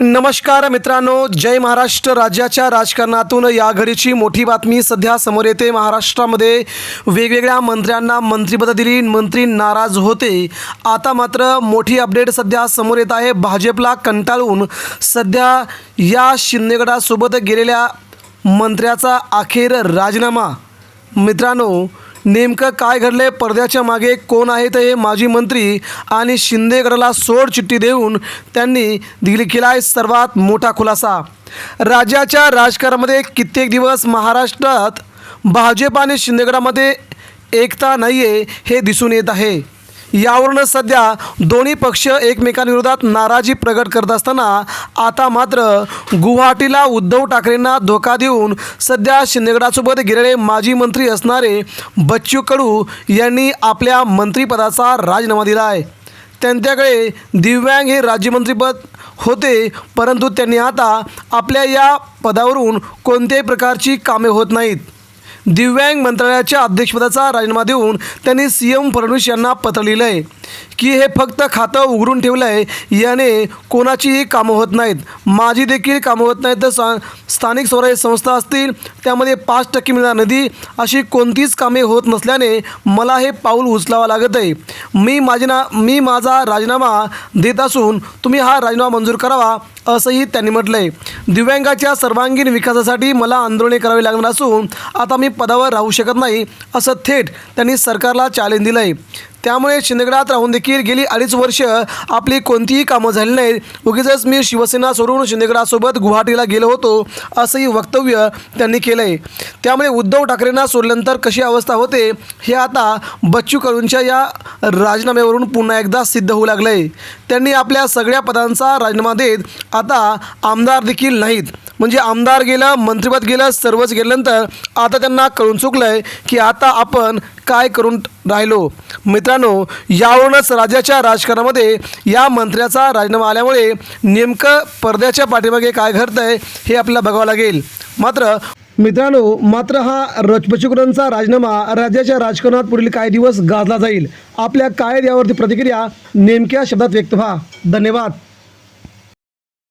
नमस्कार मित्रांनो जय महाराष्ट्र राज्याच्या राजकारणातून या घडीची मोठी बातमी सध्या समोर येते. महाराष्ट्रामध्ये वेगवेगळ्या मंत्र्यांना मंत्रिपदं दिली मंत्री नाराज होते. आता मात्र मोठी अपडेट सध्या समोर येत आहे. भाजपला कंटाळून सध्या या शिंदेगडासोबत गेलेल्या मंत्र्याचा अखेर राजीनामा. मित्रांनो नेमकं काय घडलंय? पडद्याच्या मागे कोण आहेत हे माजी मंत्री आणि शिंदेगडाला सोड चिठ्ठी देऊन त्यांनी दिली केला आहे सर्वात मोठा खुलासा. राज्याच्या राजकारणामध्ये कित्येक दिवस महाराष्ट्रात भाजप आणि शिंदेगडामध्ये एकता नाही आहे हे दिसून येत आहे. यावरूनच सध्या दोन्ही पक्ष एकमेकांविरोधात नाराजी प्रकट करत असताना आता मात्र गुवाहाटीला उद्धव ठाकरेंना धोका देऊन सध्या शिंदेगडासोबत गेलेले माजी मंत्री असणारे बच्चू कडू यांनी आपल्या मंत्रिपदाचा राजीनामा दिला आहे. त्यांच्याकडे दिव्यांग हे राज्यमंत्रीपद होते परंतु त्यांनी आता आपल्या या पदावरून कोणत्याही प्रकारची कामे होत नाहीत. दिव्यांग मंत्रालयाच्या अध्यक्षपदाचा राजीनामा देऊन त्यांनी सी एम फडणवीस यांना पत्र लिहिलं आहे की हे फक्त खातं उघडून ठेवलं आहे याने कोणाचीही कामं होत नाहीत. माझी देखील कामं होत नाहीत तर सा स्थानिक स्वराज्य संस्था असतील त्यामध्ये पाच टक्के मिळणार निधी अशी कोणतीच कामे होत नसल्याने मला हे पाऊल उचलावं लागत आहे. मी माझे ना मी माझा राजीनामा देत असून तुम्ही हा राजीनामा मंजूर करावा असंही त्यांनी म्हटलं आहे दिव्यांगाच्या सर्वांगीण विकासासाठी मला आंदोलने करावी लागणार असून आता मी पदावर राहू शकत नाही असं थेट त्यांनी सरकारला चॅलेंज दिलं आहे त्यामुळे शिंदेगडात राहून देखील गेली अडीच वर्ष आपली कोणतीही कामं झाली नाहीत. उगीच मी शिवसेना सोडून शिंदेगडासोबत गुवाहाटीला गेलो होतो असंही वक्तव्य त्यांनी केलं आहे त्यामुळे उद्धव ठाकरेंना सोडल्यानंतर कशी अवस्था होते हे आता बच्चू कडूंच्या या राजीनाम्यावरून पुन्हा एकदा सिद्ध होऊ लागलं आहे त्यांनी आपल्या सगळ्या पदांचा राजीनामा देत आता आमदार देखील नाहीत. म्हणजे आमदार गेलं मंत्रिपद गेलं सर्वच गेल्यानंतर आता त्यांना कळून चुकलं आहे की आता आपण काय करून राहिलो. मित्रांनो यावरूनच राज्याच्या राजकारणामध्ये या मंत्र्याचा राजीनामा आल्यामुळे नेमकं पडद्याच्या पाठीमागे काय घडतं आहे हे आपल्याला बघावं लागेल. मात्र मित्रांनो मात्र हा रजपचुकरांचा राजीनामा राज्याच्या राजकारणात पुढील काही दिवस गाजला जाईल. आपल्या कायद्यावरती प्रतिक्रिया नेमक्या शब्दात व्यक्त व्हा. धन्यवाद.